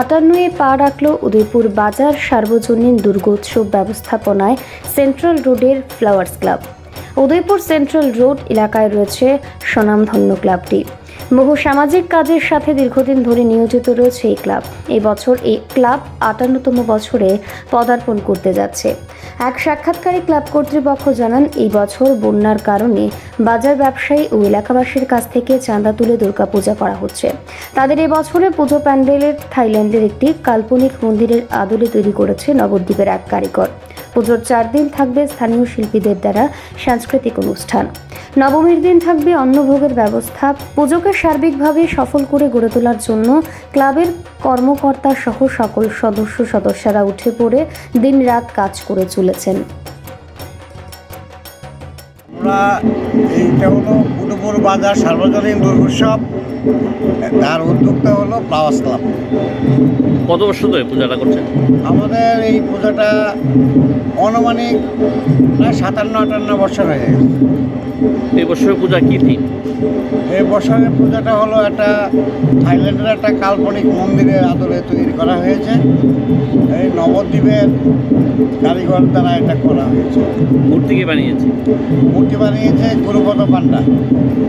আটান্নয়ে পা রাখল উদয়পুর বাজার সার্বজনীন দুর্গোৎসব ব্যবস্থাপনায় সেন্ট্রাল রোডের flowers club. Udaipur central road এলাকায় রয়েছে স্বনামধন্য ক্লাবটি। বহু সামাজিক কাজের সাথে দীর্ঘদিন ধরে নিয়োজিত রয়েছে এই ক্লাব। এই বছর এই ক্লাব আটান্নতম বছরে পদার্পণ করতে যাচ্ছে। এক সাক্ষাৎকারে ক্লাব কর্তৃপক্ষ জানান, এই বছর বন্যার কারণে বাজার ব্যবসায়ী ও এলাকাবাসীর কাছ থেকে চাঁদা তুলে দুর্গাপূজা করা হচ্ছে। তাদের এই বছরে পুজো প্যান্ডেলের, থাইল্যান্ডের একটি কাল্পনিক মন্দিরের আদলে তৈরি করেছে নবদ্বীপের এক কারিগর। পুজোর চার দিন থাকবে স্থানীয় শিল্পীদের দ্বারা সাংস্কৃতিক অনুষ্ঠান। নবমীর দিন থাকবে অন্নভোগের ব্যবস্থা। পুজোকে সার্বিকভাবে সফল করে গড়ে তোলার জন্য ক্লাবের কর্মকর্তা সহ সকল সদস্য সদস্যরা উঠে পড়ে দিন রাত কাজ করে চলেছেন। আমরা এইটা হলো উদয়পুর বাজার সার্বজনীন দুর্গোৎসব। তার উদ্যোগটা হলো ফ্লাওয়ার্স ক্লাব। কত বছর ধরে পূজাটা করছেন? আমাদের এই পূজাটা অনুমানিক সাতান্ন আটান্ন বছর হয়ে গেছে। এই বছরের পূজা কি থিম এই বছরের পূজাটা হলো একটা থাইল্যান্ডের একটা কাল্পনিক মন্দিরের আদলে তৈরি করা হয়েছে। এই নবদ্বীপের কারিগর দ্বারা এটা করা হয়েছে। মূর্তি কে বানিয়েছে? মূর্তি বানিয়েছে গুরুপদ পান্ডা।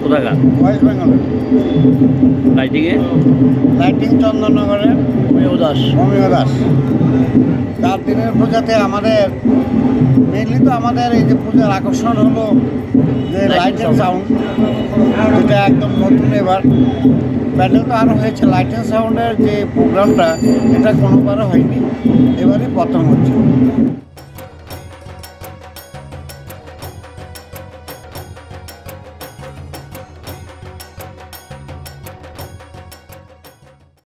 কোথাকার? ওয়েস্ট বেঙ্গলের। লাইটিংয়ে লাইটিং চন্দননগরের। দাস। অমিয় দাস। চার দিনের পূজাতে আমাদের মেনলি তো আমাদের এই যে পূজার আকর্ষণ হলো যে লাইটের সাউন্ড যেটা একদম নতুন এবার। প্যান্ডেল তো আরও হয়েছে। লাইটিং সাউন্ডের যে প্রোগ্রামটা এটা কোনোবারও হয়নি। এবারে প্রথম হচ্ছে।